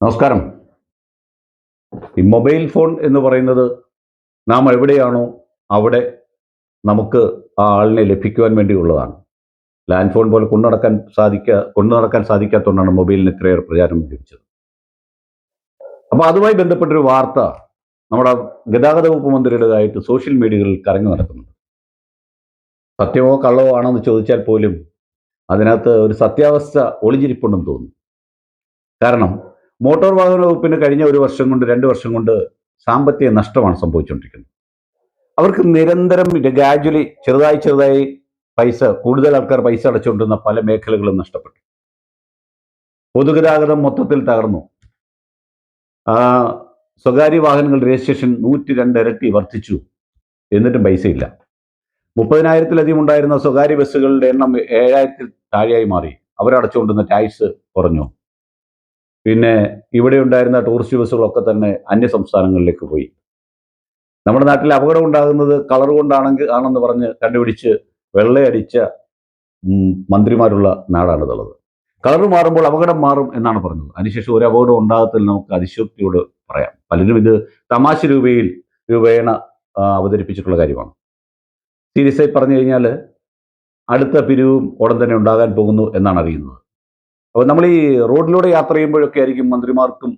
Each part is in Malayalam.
നമസ്കാരം. ഈ മൊബൈൽ ഫോൺ എന്ന് പറയുന്നത് നാം എവിടെയാണോ അവിടെ നമുക്ക് ആ ആളിനെ ലഭിക്കുവാൻ വേണ്ടിയുള്ളതാണ് ലാൻഡ് ഫോൺ പോലെ കൊണ്ടു നടക്കാൻ സാധിക്കുക കൊണ്ടു നടക്കാൻ സാധിക്കാത്തതുകൊണ്ടാണ് മൊബൈലിന് ഇത്രയേറെ പ്രചാരം ലഭിച്ചത്. അപ്പോൾ അതുമായി ബന്ധപ്പെട്ടൊരു വാർത്ത നമ്മുടെ ഗതാഗത വകുപ്പ് മന്ത്രിയുടേതായിട്ട് സോഷ്യൽ മീഡിയകളിൽ കറങ്ങി നടക്കുന്നുണ്ട്. സത്യമോ കള്ളവോ ആണോ എന്ന് ചോദിച്ചാൽ പോലും അതിനകത്ത് ഒരു സത്യാവസ്ഥ ഒളിഞ്ഞിരിപ്പുണ്ടെന്ന് തോന്നുന്നു. കാരണം മോട്ടോർ വാഹന വകുപ്പിന് കഴിഞ്ഞ ഒരു വർഷം കൊണ്ട് രണ്ട് വർഷം കൊണ്ട് സാമ്പത്തിക നഷ്ടമാണ് സംഭവിച്ചുകൊണ്ടിരിക്കുന്നത്. അവർക്ക് നിരന്തരം ഗ്രാജ്വലി ചെറുതായി ചെറുതായി പൈസ കൂടുതൽ ആൾക്കാർ പൈസ അടച്ചുകൊണ്ടിരുന്ന പല മേഖലകളും നഷ്ടപ്പെട്ടു. പൊതുഗതാഗതം മൊത്തത്തിൽ തകർന്നു. സ്വകാര്യ വാഹനങ്ങൾ രജിസ്ട്രേഷൻ നൂറ്റി രണ്ട് ഇരട്ടി വർദ്ധിച്ചു. എന്നിട്ടും പൈസയില്ല. മുപ്പതിനായിരത്തിലധികം ഉണ്ടായിരുന്ന സ്വകാര്യ ബസ്സുകളുടെ എണ്ണം ഏഴായിരത്തിൽ താഴെയായി മാറി. അവരടച്ചുകൊണ്ടിരുന്ന ടാക്സ് കുറഞ്ഞു. പിന്നെ ഇവിടെ ഉണ്ടായിരുന്ന ടൂറിസ്റ്റ് ബസ്സുകളൊക്കെ തന്നെ അന്യ സംസ്ഥാനങ്ങളിലേക്ക് പോയി. നമ്മുടെ നാട്ടിൽ അപകടം ഉണ്ടാകുന്നത് കളർ കൊണ്ടാണെങ്കിൽ ആണെന്ന് പറഞ്ഞ് കണ്ടുപിടിച്ച് വെള്ളയടിച്ച മന്ത്രിമാരുള്ള നാടാണ് ഇതുള്ളത് കളർ മാറുമ്പോൾ അപകടം മാറും എന്നാണ് പറഞ്ഞത്. അതിനുശേഷം ഒരു അപകടം ഉണ്ടാകത്തിൽ നമുക്ക് അതിശോക്തിയോട് പറയാം. പലരും ഇത് തമാശ രൂപയിൽ രൂപേണ അവതരിപ്പിച്ചിട്ടുള്ള കാര്യമാണ്. സീരിയസ് ആയി പറഞ്ഞു കഴിഞ്ഞാൽ അടുത്ത പിരിവും ഉടൻ തന്നെ ഉണ്ടാകാൻ പോകുന്നു എന്നാണ് അറിയുന്നത്. അപ്പോൾ നമ്മൾ ഈ റോഡിലൂടെ യാത്ര ചെയ്യുമ്പോഴൊക്കെ ആയിരിക്കും മന്ത്രിമാർക്കും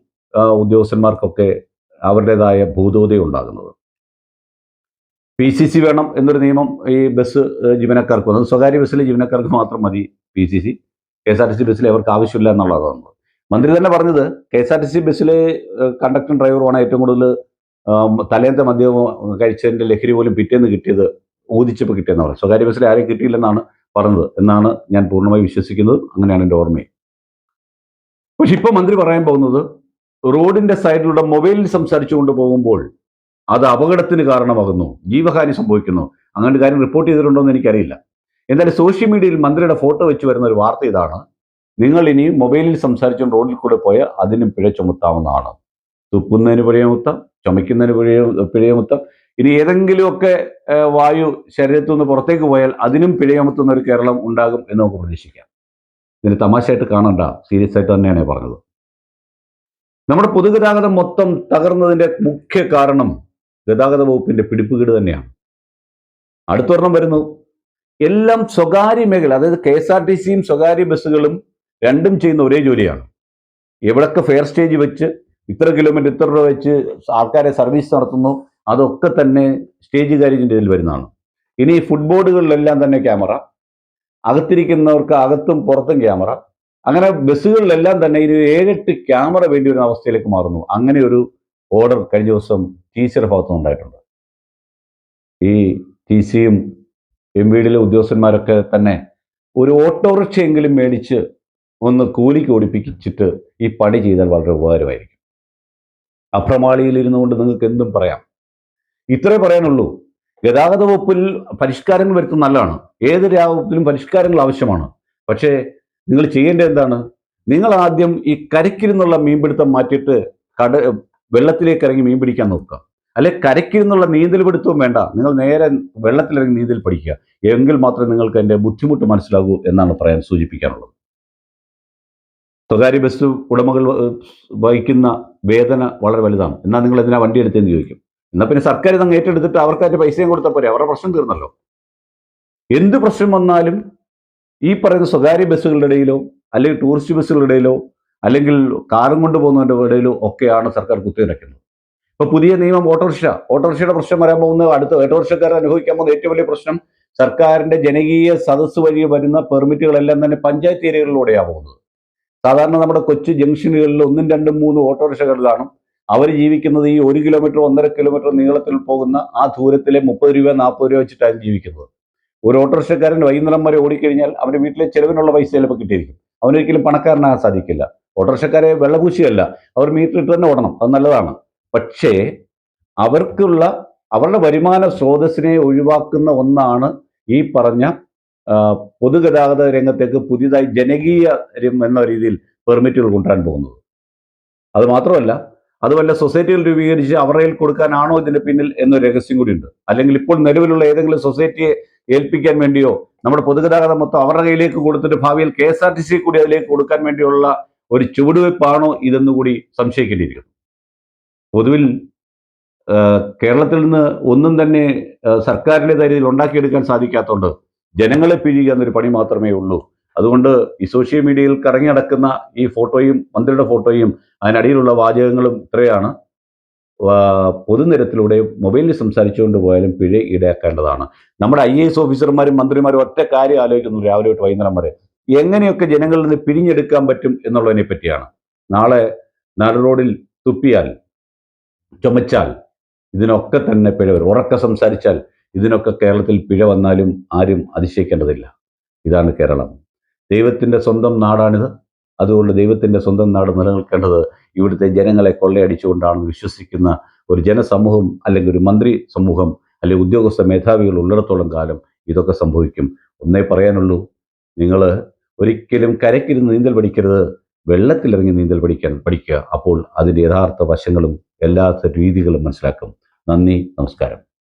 ഉദ്യോഗസ്ഥന്മാർക്കൊക്കെ അവരുടേതായ ഭൂതോദയം ഉണ്ടാകുന്നത്. പി സി സി വേണം എന്നൊരു നിയമം ഈ ബസ് ജീവനക്കാർക്ക് വന്നത് സ്വകാര്യ ബസ്സിലെ ജീവനക്കാർക്ക് മാത്രം മതി P C C. K S R T C ബസ്സിൽ അവർക്ക് ആവശ്യമില്ല എന്നുള്ളതാണ് മന്ത്രി തന്നെ പറഞ്ഞത് K S R T C ബസ്സിലെ കണ്ടക്ടർ ഡ്രൈവറുമാണ് ഏറ്റവും കൂടുതൽ തലേന്നത്തെ മദ്യവും കഴിച്ചതിന്റെ ലഹരി പോലും പിറ്റേന്ന് കിട്ടിയത് ഊതിച്ചപ്പോൾ കിട്ടിയെന്ന് പറഞ്ഞു സ്വകാര്യ ബസ്സിൽ ആരെയും കിട്ടിയില്ലെന്നാണ് പറഞ്ഞത് എന്നാണ് ഞാൻ പൂർണമായി വിശ്വസിക്കുന്നത് അങ്ങനെയാണ് എന്റെ ഓർമ്മയും. പക്ഷെ ഇപ്പോൾ മന്ത്രി പറയാൻ പോകുന്നത് റോഡിന്റെ സൈഡിലൂടെ മൊബൈലിൽ സംസാരിച്ചുകൊണ്ട് പോകുമ്പോൾ അത് അപകടത്തിന് കാരണമാകുന്നു ജീവഹാനി സംഭവിക്കുന്നു. അങ്ങനെ കാര്യം റിപ്പോർട്ട് ചെയ്തിട്ടുണ്ടോ എന്ന് എനിക്കറിയില്ല. എന്തായാലും സോഷ്യൽ മീഡിയയിൽ മന്ത്രിയുടെ ഫോട്ടോ വെച്ച് വരുന്ന ഒരു വാർത്ത ഇതാണ്. നിങ്ങൾ ഇനി മൊബൈലിൽ സംസാരിച്ചുകൊണ്ട് റോഡിൽ കൂടെ പോയാൽ അതിനും പിഴ ചുമത്താവുന്നതാണ്. തുപ്പുന്നതിന് പിഴയമുത്തം ചുമയ്ക്കുന്നതിന് പിഴയ പിഴയമുത്തം ഇനി ഏതെങ്കിലുമൊക്കെ വായു ശരീരത്തു നിന്ന് പുറത്തേക്ക് പോയാൽ അതിനും പിഴയമുത്തുന്ന ഒരു കേരളം ഉണ്ടാകും എന്ന് നമുക്ക് പ്രതീക്ഷിക്കാം. ഇതിന് തമാശയായിട്ട് കാണണ്ട. സീരിയസ് ആയിട്ട് തന്നെയാണ് പറഞ്ഞത്. നമ്മുടെ പൊതുഗതാഗതം മൊത്തം തകർന്നതിന്റെ മുഖ്യ കാരണം ഗതാഗത വകുപ്പിന്റെ പിടിപ്പുകേട് തന്നെയാണ്. അടുത്തൊരെണ്ണം വരുന്നു. എല്ലാം സ്വകാര്യ മേഖല അതായത് കെ എസ് ആർ ടി സിയും സ്വകാര്യ ബസ്സുകളും രണ്ടും ചെയ്യുന്ന ഒരേ ജോലിയാണ്. എവിടൊക്കെ ഫെയർ സ്റ്റേജ് വെച്ച് ഇത്ര കിലോമീറ്റർ ഇത്ര രൂപ വെച്ച് ആൾക്കാരെ സർവീസ് നടത്തുന്നു അതൊക്കെ തന്നെ സ്റ്റേജ് കാര്യത്തിന്റെ ഇതിൽ വരുന്നതാണ്. ഇനി ഫുട്ബോർഡുകളിലെല്ലാം തന്നെ ക്യാമറ. അകത്തിരിക്കുന്നവർക്ക് അകത്തും പുറത്തും ക്യാമറ. അങ്ങനെ ബസ്സുകളിലെല്ലാം തന്നെ ഇനി ഏഴെട്ട് ക്യാമറ വേണ്ടി വരുന്ന അവസ്ഥയിലേക്ക് മാറുന്നു. അങ്ങനെ ഒരു ഓർഡർ കഴിഞ്ഞ ദിവസം ടി സിയുടെ നിന്നുണ്ടായിട്ടുണ്ട് ഈ ടി സിയും എം വീടിലെ ഉദ്യോഗസ്ഥന്മാരൊക്കെ തന്നെ ഒരു ഓട്ടോറിക്ഷയെങ്കിലും മേടിച്ച് ഒന്ന് കൂലിക്ക് ഓടിപ്പിച്ചിട്ട് ഈ പണി ചെയ്താൽ വളരെ ഉപകാരമായിരിക്കും. അപ്രമാളിയിൽ ഇരുന്നുകൊണ്ട് നിങ്ങൾക്ക് എന്തും പറയാം. ഇത്രേ പറയാനുള്ളൂ. ഗതാഗത വകുപ്പിൽ പരിഷ്കാരങ്ങൾ വരുത്തുന്നത് നല്ലതാണ്. ഏത് വകുപ്പിലും പരിഷ്കാരങ്ങൾ ആവശ്യമാണ്. പക്ഷേ നിങ്ങൾ ചെയ്യേണ്ടത് എന്താണ്? നിങ്ങൾ ആദ്യം ഈ കരയ്ക്കിരുന്നുള്ള മീൻപിടുത്തം മാറ്റിയിട്ട് കട വെള്ളത്തിലേക്ക് ഇറങ്ങി മീൻ പിടിക്കാൻ നോക്കുക. അല്ലെ കരയ്ക്കിരുന്നുള്ള നീന്തൽ പിടുത്തവും വേണ്ട. നിങ്ങൾ നേരെ വെള്ളത്തിലിറങ്ങി നീന്തൽ പഠിക്കുക. എങ്കിൽ മാത്രമേ നിങ്ങൾക്ക് എന്റെ ബുദ്ധിമുട്ട് മനസ്സിലാകൂ എന്നാണ് പറയാൻ സൂചിപ്പിക്കാനുള്ളത്. സ്വകാര്യ ബസ് ഉടമകൾ വഹിക്കുന്ന വേദന വളരെ വലുതാണ്. എന്നാൽ നിങ്ങൾ എന്തിനാ വണ്ടി എടുത്തേന്ന് ചോദിക്കും. എന്നാൽ പിന്നെ സർക്കാർ ഇതങ്ങ് ഏറ്റെടുത്തിട്ട് അവർക്ക് അതിന്റെ പൈസയും കൊടുത്താൽ പോരെ? അവരുടെ പ്രശ്നം തീർന്നല്ലോ. എന്ത് പ്രശ്നം വന്നാലും ഈ പറയുന്ന സ്വകാര്യ ബസ്സുകളുടെ ഇടയിലോ അല്ലെങ്കിൽ ടൂറിസ്റ്റ് ബസ്സുകളുടെ ഇടയിലോ അല്ലെങ്കിൽ കാറും കൊണ്ടുപോകുന്നതിന്റെ ഇടയിലോ ഒക്കെയാണ് സർക്കാർ കുത്തിനിറക്കുന്നത് ഇപ്പൊ പുതിയ നിയമം ഓട്ടോറിക്ഷ. ഓട്ടോറിക്ഷയുടെ പ്രശ്നം വരാൻ പോകുന്ന അടുത്ത ഓട്ടോറിക്ഷക്കാർ അനുഭവിക്കാൻ പോകുന്ന ഏറ്റവും വലിയ പ്രശ്നം സർക്കാരിന്റെ ജനകീയ സദസ്സ് വഴി വരുന്ന പെർമിറ്റുകളെല്ലാം തന്നെ പഞ്ചായത്ത് ഏരിയകളിലൂടെയാണ് പോകുന്നത്. സാധാരണ നമ്മുടെ കൊച്ചു ജംഗ്ഷനുകളിൽ ഒന്നും രണ്ടും മൂന്നും ഓട്ടോറിക്ഷകൾ കാണും. അവർ ജീവിക്കുന്നത് ഈ ഒരു കിലോമീറ്റർ ഒന്നര കിലോമീറ്റർ നീളത്തിൽ പോകുന്ന ആ ദൂരത്തിലെ മുപ്പത് രൂപ നാൽപ്പത് രൂപ വെച്ചിട്ടാണ് ജീവിക്കുന്നത്. ഒരു ഓട്ടോറിക്ഷക്കാരൻ വൈകുന്നേരം വരെ ഓടിക്കഴിഞ്ഞാൽ അവന്റെ വീട്ടിലെ ചെലവിനുള്ള പൈസ ചിലപ്പോൾ കിട്ടിയിരിക്കും. അവനൊരിക്കലും പണക്കാരനാകാൻ സാധിക്കില്ല. ഓട്ടോറിക്ഷക്കാരെ വെള്ളപൂശിയല്ല. അവർ മീറ്റർ ഇട്ട് തന്നെ ഓടണം. അത് നല്ലതാണ്. പക്ഷേ അവർക്കുള്ള അവരുടെ വരുമാന സ്രോതസ്സിനെ ഒഴിവാക്കുന്ന ഒന്നാണ് ഈ പറഞ്ഞ പൊതുഗതാഗത രംഗത്തേക്ക് പുതിയതായി ജനകീയ എന്ന രീതിയിൽ പെർമിറ്റുകൾ കൊണ്ടുവരാൻ പോകുന്നത്. അത് മാത്രമല്ല അത് വല്ല സൊസൈറ്റികൾ രൂപീകരിച്ച് അവരുടെ കൊടുക്കാനാണോ ഇതിന്റെ പിന്നിൽ എന്നൊരു രഹസ്യം കൂടിയുണ്ട്. അല്ലെങ്കിൽ ഇപ്പോൾ നിലവിലുള്ള ഏതെങ്കിലും സൊസൈറ്റിയെ ഏൽപ്പിക്കാൻ വേണ്ടിയോ നമ്മുടെ പൊതുഗതാഗതം മൊത്തം അവരുടെ കയ്യിലേക്ക് കൊടുത്തിട്ട് ഭാവിയിൽ K S R T C കൂടി അതിലേക്ക് കൊടുക്കാൻ വേണ്ടിയുള്ള ഒരു ചുവടുവയ്പ്പാണോ ഇതെന്ന് കൂടി സംശയിക്കേണ്ടിയിരിക്കുന്നു. പൊതുവിൽ കേരളത്തിൽ നിന്ന് ഒന്നും തന്നെ സർക്കാരിന്റെ തരത്തിൽ ഉണ്ടാക്കിയെടുക്കാൻ സാധിക്കാത്തതുകൊണ്ട് ജനങ്ങളെ പിഴിയുക എന്നൊരു പണി മാത്രമേ ഉള്ളൂ. അതുകൊണ്ട് ഈ സോഷ്യൽ മീഡിയയിൽ കറങ്ങി നടക്കുന്ന ഈ ഫോട്ടോയും മന്ത്രിയുടെ ഫോട്ടോയും അതിനടിയിലുള്ള വാചകങ്ങളും ഇത്രയാണ്. പൊതുനിരത്തിലൂടെ മൊബൈലിൽ സംസാരിച്ചുകൊണ്ട് പോയാലും പിഴ ഈടാക്കേണ്ടതാണ്. നമ്മുടെ ഐ എസ് ഓഫീസർമാരും മന്ത്രിമാരും ഒറ്റ കാര്യം ആലോചിക്കുന്നു രാവിലെ തൊട്ട് വൈകുന്നേരം വരെ. എങ്ങനെയൊക്കെ ജനങ്ങളിൽ നിന്ന് പിരിഞ്ഞെടുക്കാൻ പറ്റും എന്നുള്ളതിനെ പറ്റിയാണ്. നാളെ നാട് റോഡിൽ തുപ്പിയാൽ ചുമച്ചാൽ ഇതിനൊക്കെ തന്നെ പിഴ വരും. ഉറക്കെ സംസാരിച്ചാൽ ഇതിനൊക്കെ കേരളത്തിൽ പിഴ വന്നാലും ആരും അതിശയിക്കേണ്ടതില്ല. ഇതാണ് കേരളം. ദൈവത്തിന്റെ സ്വന്തം നാടാണിത്. അതുകൊണ്ട് ദൈവത്തിന്റെ സ്വന്തം നാട് നിലനിൽക്കേണ്ടത് ഇവിടുത്തെ ജനങ്ങളെ കൊള്ളയടിച്ചുകൊണ്ടാണെന്ന് വിശ്വസിക്കുന്ന ഒരു ജനസമൂഹം അല്ലെങ്കിൽ ഒരു മന്ത്രി സമൂഹം അല്ലെങ്കിൽ ഉദ്യോഗസ്ഥ മേധാവികൾ ഉള്ളിടത്തോളം കാലം ഇതൊക്കെ സംഭവിക്കും. ഒന്നേ പറയാനുള്ളൂ നിങ്ങൾ ഒരിക്കലും കരയ്ക്കിരുന്ന് നീന്തൽ പഠിക്കരുത്. വെള്ളത്തിലിറങ്ങി നീന്തൽ പഠിക്കാൻ പഠിക്കുക. അപ്പോൾ അതിന്റെ യഥാർത്ഥ വശങ്ങളും എല്ലാ രീതികളും മനസ്സിലാക്കും. നന്ദി നമസ്കാരം.